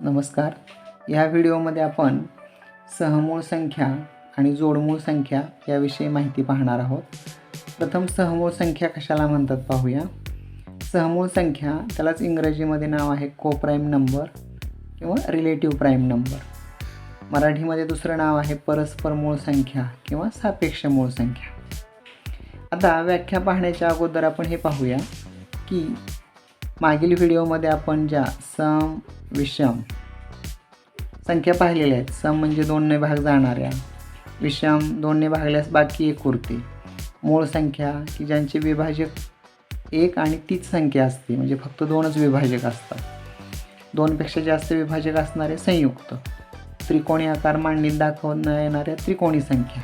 नमस्कार. या व्हिडिओमध्ये आपण सहमूळ संख्या आणि जोडमूळ संख्या याविषयी माहिती पाहणार आहोत. प्रथम सहमूळ संख्या कशाला म्हणतात पाहूया. सहमूळ संख्या त्यालाच इंग्रजीमध्ये नाव आहे को प्राईम नंबर किंवा रिलेटिव्ह प्राईम नंबर. मराठीमध्ये दुसरं नाव आहे परस्पर मूळ संख्या किंवा सापेक्ष मूळ संख्या. आता व्याख्या पाहण्याच्या अगोदर आपण हे पाहूया की मागील व्हिडिओमध्ये आपण ज्या सम विषम. संख्या पाहिलेल्या आहेत. सम म्हणजे दोनने भाग जाणाऱ्या. विषम दोनने भागल्यास बाकी एक उरते. मूळ संख्या की ज्यांचे विभाजक एक आणि तीच संख्या असते. म्हणजे फक्त दोनच विभाजक असतात. दोनपेक्षा जास्त विभाजक असणारे संयुक्त. त्रिकोणी आकार मांडणीत दाखवता येणाऱ्या त्रिकोणी संख्या.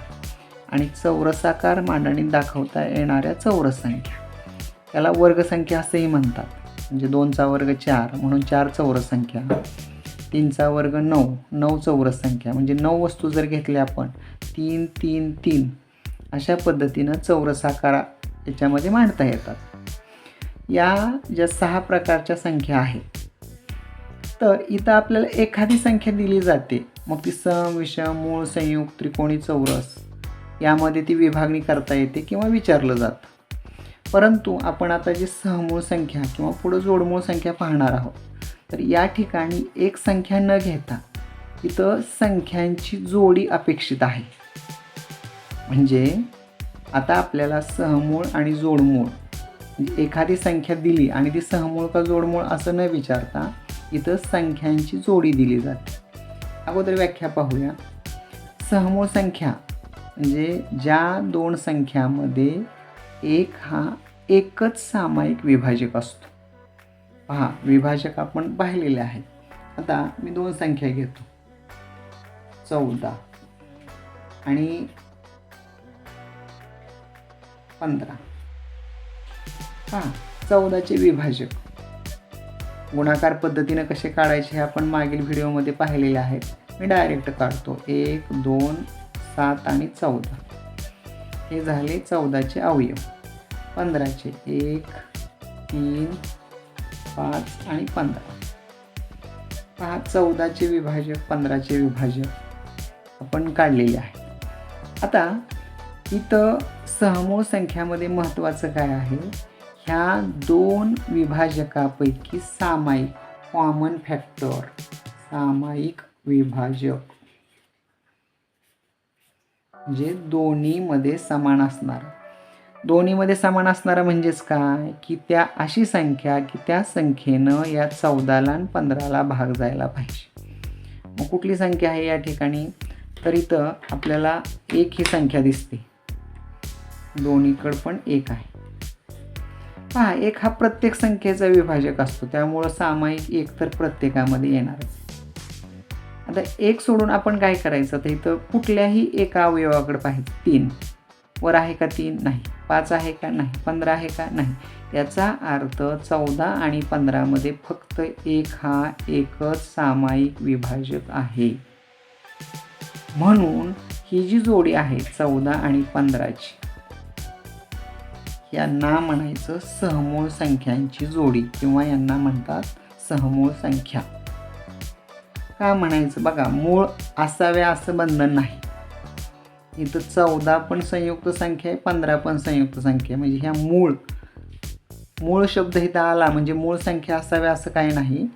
आणि चौरसाकार मांडणीत दाखवता येणाऱ्या चौरस संख्या. याला वर्गसंख्या असेही म्हणतात. म्हणजे दोनचा वर्ग चार म्हणून चार चौरस संख्या तीनचा वर्ग नऊ नऊ चौरस संख्या म्हणजे नऊ वस्तू जर घेतल्या आपण तीन तीन तीन अशा पद्धतीनं चौरस आकार याच्यामध्ये मांडता येतात. या ज्या सहा प्रकारच्या संख्या आहेत तर इथं आपल्याला एखादी संख्या दिली जाते. मग ती सम विषम मूळ संयुक्त त्रिकोणी चौरस यामध्ये ती विभागणी करता येते किंवा विचारलं जातं. परंतु आपण आता जी सहमूळ संख्या किंवा पुढं जोडमूळ संख्या पाहणार आहोत तर या ठिकाणी एक संख्या न घेता इथं संख्यांची जोडी अपेक्षित आहे. म्हणजे आता आपल्याला सहमूळ आणि जोडमूळ म्हणजे एखादी संख्या दिली आणि ती सहमूळ का जोडमूळ असं न विचारता इथं संख्यांची जोडी दिली जाते. अगोदर व्याख्या पाहूया. सहमूळ संख्या म्हणजे ज्या दोन संख्यामध्ये एक हा एकच सामायिक विभाजक असतो. पहा विभाजक आपण पाहिलेले आहेत. आता मी दोन संख्या घेतो. चौदा आणि पंधरा. हां चौदाचे विभाजक. गुणाकार पद्धतीनं कसे काढायचे हे आपण मागील व्हिडिओमध्ये पाहिलेले आहेत. मी डायरेक्ट काढतो. एक दोन सात आणि चौदा. हे झाले चौदाचे अवयव. पंधराचे. एक तीन पाच आणि पंधरा. पहा चौदाचे विभाजक पंधराचे विभाजक आपण काढलेले आहे आता इथं सहमूळ संख्यामध्ये महत्त्वाचं काय आहे? ह्या दोन विभाजकापैकी सामायिक कॉमन फॅक्टर सामायिक विभाजक. म्हणजे दोन्हीमध्ये समान असणार. दोन्हीमध्ये समान असणारं म्हणजेच काय? की त्या अशी संख्या की त्या संख्येनं या चौदाला आणि पंधराला भाग जायला पाहिजे. मग कुठली संख्या आहे या ठिकाणी? तर इथं आपल्याला एक ही संख्या दिसते. दोन्हीकडं पण एक आहे. पहा एक हा प्रत्येक संख्येचा विभाजक असतो. त्यामुळं सामायिक एक तर प्रत्येकामध्ये येणारच. आता एक सोडून आपण काय करायचं? तर इथं कुठल्याही एका अवयवाकडे पाहिजे तीन. वर आहे का तीन? नाही. पाच आहे का? नाही. पंधरा आहे का? नाही. याचा अर्थ चौदा आणि पंधरामध्ये फक्त एक हा एकच सामायिक विभाजक आहे. म्हणून ही जी जोडी आहे चौदा आणि पंधराची यांना म्हणायचं सहमूळ संख्यांची जोडी किंवा यांना म्हणतात सहमूळ संख्या. का म्हणायचं? बघा मूळ असाव्या असं बंधन नाही. इथं चौदा पण संयुक्त संख्या आहे पंधरा पण संयुक्त संख्या आहे. म्हणजे ह्या मूळ मूळ शब्द इथं आला म्हणजे मूळ संख्या असावी असं काही नाही.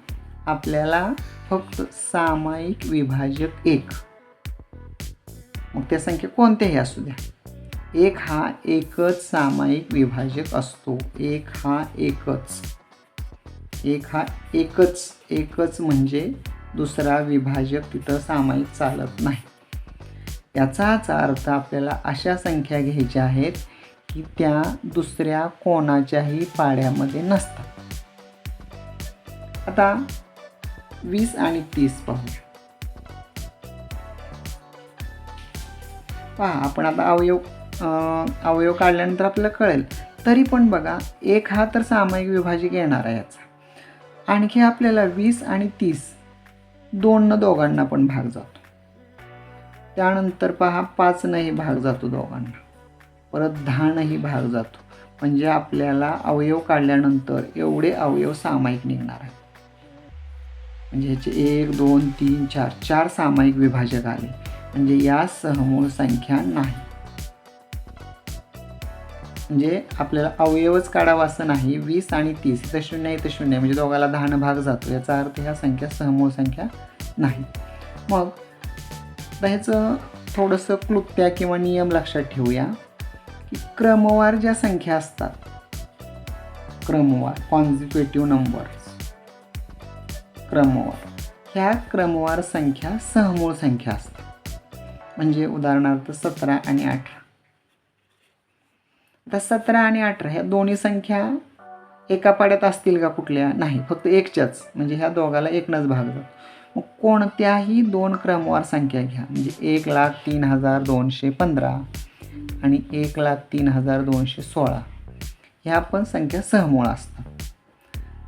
आपल्याला फक्त सामायिक विभाजक एक. मग त्या संख्या कोणत्याही असू द्या. एक हा एकच सामायिक विभाजक असतो. एक हा एकच. एक हा एकच. एकच म्हणजे दुसरा विभाजक तिथं सामायिक चालत नाही. याचाच अर्थ आपल्याला अशा संख्या घ्यायच्या आहेत की त्या दुसऱ्या कोणाच्याही पाड्यामध्ये नसतात. आता वीस आणि तीस पाहू. पहा आपण आता अवयव अवयव काढल्यानंतर आपल्याला कळेल. तरी पण बघा एक हा तर सामायिक विभाजक येणार आहे याचा. आणखी आपल्याला वीस आणि तीस दोननं दोघांना पण भाग जातो. त्यानंतर पहा पाचनंही भाग जातो दोघांना. परत दहानंही भाग जातो. म्हणजे आपल्याला अवयव काढल्यानंतर एवढे अवयव सामायिक निघणार आहे म्हणजे ह्याचे एक दोन तीन चार चार सामायिक विभाजक आले. म्हणजे या सहमूळ संख्या नाही. म्हणजे आपल्याला अवयवच काढावा असं नाही. वीस आणि तीस इथं शून्य इथं शून्य. म्हणजे दोघाला दहानं भाग जातो. याचा अर्थ ह्या संख्या सहमूळ संख्या नाही. मग आता ह्याचं थोडंसं क्लुप्त्या किंवा नियम लक्षात ठेवूया की क्रमवार ज्या संख्या असतात क्रमवार कॉन्झिक्युटिव्ह नंबर्स क्रमवार ह्या क्रमवार संख्या सहमूळ संख्या असतात. म्हणजे उदाहरणार्थ सतरा आणि अठरा. आता सतरा आणि अठरा ह्या दोन्ही संख्या एका पाड्यात असतील का कुठल्या? नाही फक्त एकच्याच. म्हणजे ह्या दोघाला एकनंच भाग जातो. मग कोणत्याही दोन क्रमवार संख्या घ्या. म्हणजे एक लाख तीन हजार दोनशे पंधरा आणि एक लाख तीन हजार दोनशे सोळा. ह्या पण संख्या सहमूळ असतात.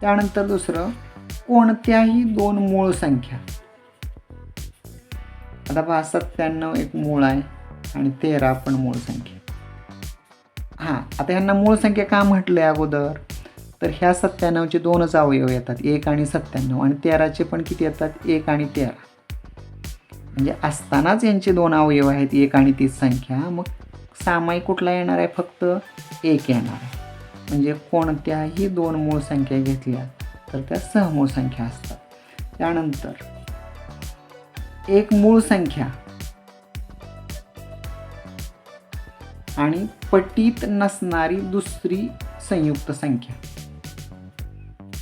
त्यानंतर दुसरं कोणत्याही दोन मूळ संख्या. आता पहा सत्त्याण्णव एक मूळ आहे आणि तेरा पण मूळ संख्या. हां आता ह्यांना मूळ संख्या का म्हटलं आहे अगोदर? तर ह्या सत्त्याण्णवचे दोनच अवयव येतात एक आणि सत्त्याण्णव. आणि तेराचे पण किती येतात? एक आणि तेरा. म्हणजे असतानाच यांचे दोन अवयव आहेत एक आणि तीच संख्या. मग सामायिक कुठला येणार आहे? फक्त एक येणार आहे. म्हणजे कोणत्याही दोन मूळ संख्या घेतल्या तर त्या सहमूळ संख्या असतात. त्यानंतर एक मूळ संख्या आणि पटीत नसणारी दुसरी संयुक्त संख्या.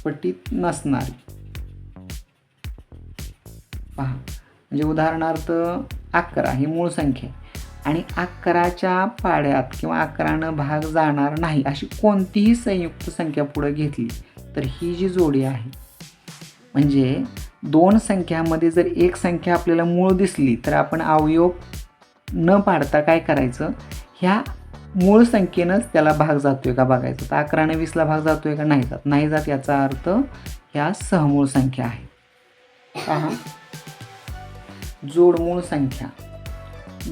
पटीत नसणार. पहा म्हणजे उदाहरणार्थ अकरा ही मूळ संख्या आणि अकराच्या पाड्यात किंवा अकरानं भाग जाणार नाही अशी कोणतीही संयुक्त संख्या पुढे घेतली तर ही जी जोडी आहे म्हणजे दोन संख्यामध्ये जर एक संख्या आपल्याला मूळ दिसली तर आपण अवयव न पाडता काय करायचं? ह्या मूळ संख्येनंच त्याला भाग जातोय का बघायचं. तर अकराने वीसला भाग जातोय का? नाही जात. नाही जात याचा अर्थ ह्या सहमूळ संख्या आहे. पहा. जोडमूळ संख्या.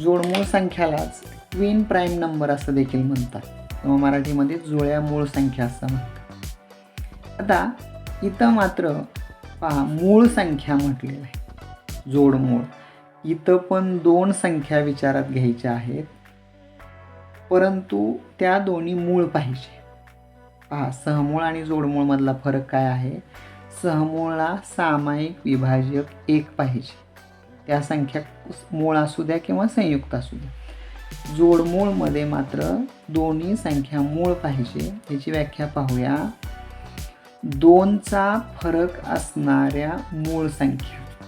जोडमूळ संख्यालाच ट्विन प्राईम नंबर असं देखील म्हणतात. किंवा मराठीमध्ये जुळ्या मूळ संख्या असं म्हणतात. आता इथं मात्र पहा मूळ संख्या म्हटलेलं आहे. जोडमूळ. इथं पण दोन संख्या विचारात घ्यायच्या आहेत. परंतु त्या दोन्ही मूळ पाहिजे. पहा सहमूळ आणि जोडमूळमधला फरक काय आहे? सहमूळला सामायिक विभाजक एक पाहिजे. त्या संख्या मूळ असू द्या किंवा संयुक्त असू द्या. जोडमूळमध्ये मात्र दोन्ही संख्या मूळ पाहिजे. याची व्याख्या पाहूया. दोनचा फरक असणाऱ्या मूळ संख्या.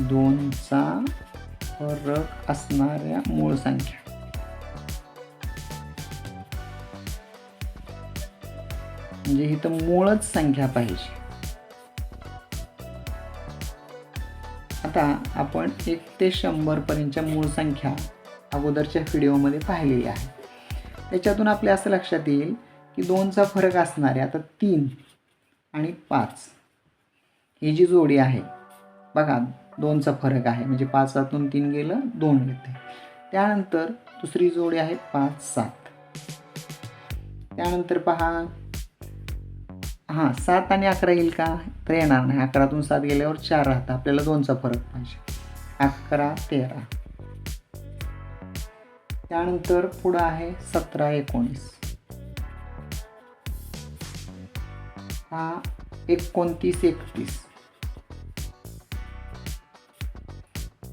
दोनचा फरक असणाऱ्या मूळ संख्या. म्हणजे इथं मूळच संख्या पाहिजे. आता आपण एक ते शंभरपर्यंतच्या मूळ संख्या अगोदरच्या व्हिडिओमध्ये पाहिलेली आहे. त्याच्यातून आपल्या असं लक्षात येईल की दोनचा फरक असणारे आता तीन आणि पाच. ही जी जोडी आहे बघा दोनचा फरक आहे. म्हणजे पाचातून तीन गेलं दोन येते. त्यानंतर दुसरी जोडी आहे पाच सात. त्यानंतर पहा हां सात आणि अकरा येईल का? तर येणार नाही. अकरातून सात गेल्यावर चार राहतं आपल्याला दोनचा फरक पाहिजे. अकरा तेरा. त्यानंतर पुढं आहे सतरा एकोणीस. हा एकोणतीस एकतीस.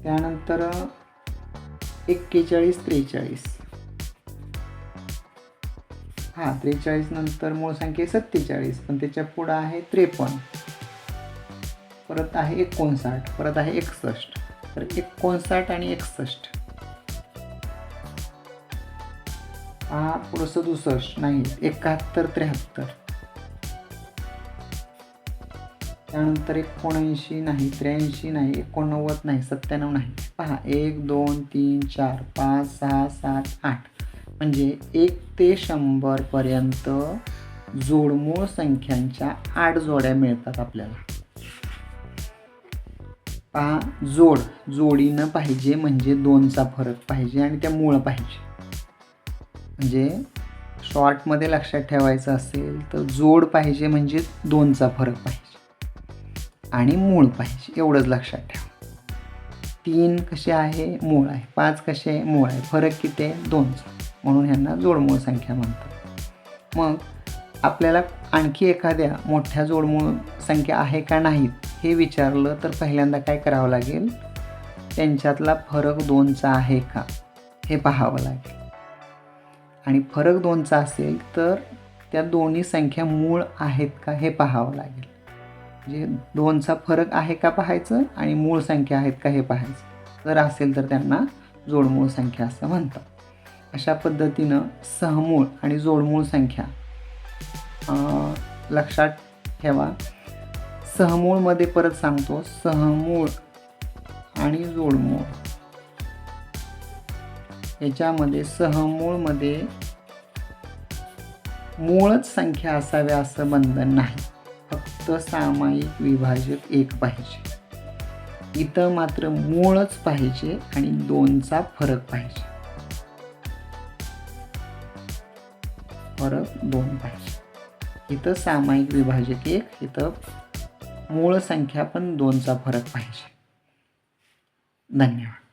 त्यानंतर एक्केचाळीस त्रेचाळीस. हां त्रेचाळीस नंतर मूळ संख्या सत्तेचाळीस पण त्याच्या पुढं आहे त्रेपन्न. परत आहे एकोणसाठ परत आहे एकसष्ट. तर एकोणसाठ आणि एकसष्ट. हा पुढं सदुसष्ट नाही एकाहत्तर त्र्याहत्तर. त्यानंतर एकोणऐंशी नाही त्र्याऐंशी नाही एकोणनव्वद नाही सत्त्याण्णव नाही. पहा एक दोन तीन चार पाच सहा सात आठ. म्हणजे एक ते शंभरपर्यंत जोडमूळ संख्यांच्या आठ जोड्या मिळतात आपल्याला. पहा जोड जोडीनं पाहिजे म्हणजे दोनचा फरक पाहिजे आणि त्या मूळ पाहिजे. म्हणजे शॉर्टमध्ये लक्षात ठेवायचं असेल तर जोड पाहिजे म्हणजे दोनचा फरक पाहिजे आणि मूळ पाहिजे एवढंच लक्षात ठेवा. तीन कसे आहे? मूळ आहे. पाच कसे? आहे मूळ आहे. फरक किती आहे? दोनचा. म्हणून ह्यांना जोडमूळ संख्या म्हणतात. मग आपल्याला आणखी एखाद्या मोठ्या जोडमूळ संख्या आहे का नाहीत हे विचारलं तर पहिल्यांदा काय करावं लागेल? त्यांच्यातला फरक दोनचा आहे का? हे पाहावं लागेल. आणि फरक दोनचा असेल तर त्या दोन्ही संख्या मूळ आहेत का हे पाहावं लागेल. म्हणजे दोनचा फरक आहे का पाहायचं आणि मूळ संख्या आहेत का हे पाहायचं. जर असेल तर त्यांना जोडमूळ संख्या असं म्हणतात. अशा पद्धतीनं सहमूळ आणि जोडमूळ संख्या अं, लक्षात ठेवा. सहमूळमध्ये परत सांगतो सहमूळ आणि जोडमूळ. याच्यामध्ये सहमूळमध्ये मूळच संख्या असाव्या असं बंधन नाही. फक्त सामायिक विभाजक एक पाहिजे. इथं मात्र मूळच पाहिजे आणि दोनचा फरक पाहिजे. फरक दोन पाहिजे. इथं सामायिक विभाजक एक इथं मूळ संख्या पण दोनचा फरक पाहिजे. धन्यवाद.